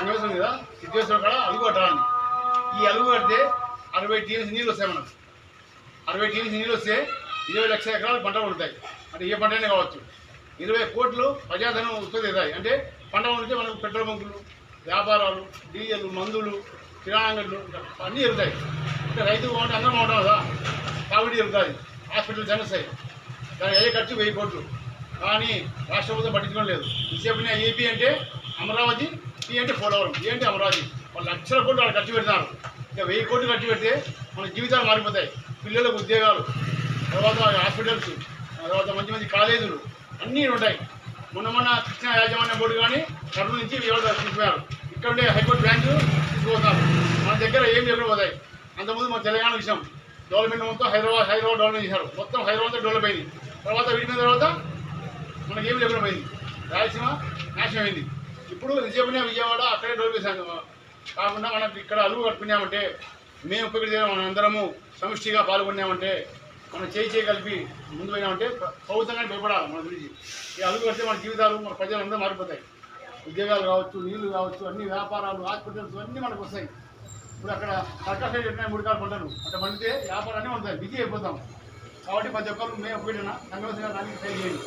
సంగమేశ్వరం కదా సిద్ధేశ్వరం కాడ అలుగు కట్టాలని ఈ అలుగు కడితే అరవై టీఎంసీ నీళ్ళు వస్తాయి మనకు. అరవై టీఎంసీ నీళ్ళు వస్తే ఇరవై లక్షల ఎకరాలు పంటలు ఉంటాయి అంటే ఏ పంటనే కావచ్చు. ఇరవై కోట్లు ప్రజాధనం ఉత్పత్తి అవుతాయి. అంటే పంట ఉంటే మనకు పెట్రోల్ బంకులు వ్యాపారాలు డీజిల్ మందులు కిరాణా అన్నీ జరుగుతాయి అంటే రైతు బాగుంటే అందరం బాగుంటాం కదా? కాబట్టి జరుగుతుంది హాస్పిటల్ చనిస్తాయి దాని అయ్యే ఖర్చు వెయ్యి కోట్లు. కానీ రాష్ట్ర ప్రభుత్వం పట్టించుకోలేదు లేదు. ఏపీ అంటే అమరావతి ఏంటి అంటే పోలవరం? ఏ అంటే అమరావతి? వాళ్ళు లక్షల కోట్లు వాళ్ళు ఖర్చు పెడతారు ఇంకా వెయ్యి కోట్లు ఖర్చు పెడితే మన జీవితాలు మారిపోతాయి. పిల్లలకు ఉద్యోగాలు తర్వాత హాస్పిటల్స్ తర్వాత మంచి మంచి కాలేజీలు అన్నీ ఉంటాయి. మొన్న మొన్న కృష్ణా యాజమాన్య బోర్డు కానీ కర్నూలు నుంచి తీసుకున్నారు. ఇక్కడ ఉండే హైకోర్టు బ్యాంకు తీసుకుపోతారు మన దగ్గర ఏం లేకుండా అంతకుముందు మన తెలంగాణ విషయం. డెవలప్మెంట్ మొత్తం హైదరాబాద్ హైదరాబాద్ డెవలప్మెంట్ చేశారు. మొత్తం హైదరాబాద్ డెవలప్ అయింది. తర్వాత విడిపోయిన తర్వాత మనకి లేకుండా పోయింది. రాయలసీమ నాశనం అయింది. ఇప్పుడు నిజమైన విజయవాడ అక్కడే డెవలప్ చేశాను కాకుండా మనకి ఇక్కడ అలుగు కట్టుకున్నామంటే మేము ఉపయోగించే మనం అందరము సమిష్టిగా పాల్గొన్నామంటే మనం చేయి చేయి కలిపి ముందు పోయినామంటే ప్రభుత్వంగా ప్రభుత్వంగానే భయపడాలి మన గురించి. ఈ అలుగు కడితే మన జీవితాలు మన ప్రజలందరూ మారిపోతాయి. ఉద్యోగాలు కావచ్చు నీళ్ళు కావచ్చు అన్ని వ్యాపారాలు హాస్పిటల్స్ అన్నీ మనకు వస్తాయి. ఇప్పుడు అక్కడ సర్కార్ సైడ్ ఎట్లా మూడు కాలు పంటలు. అంటే పండితే వ్యాపారాన్ని ఉంటాయి బిజీ అయిపోతాం. కాబట్టి ప్రతి ఒక్కరు మేము ఒకటినా సంఘం దానికి ట్రై చేయండి.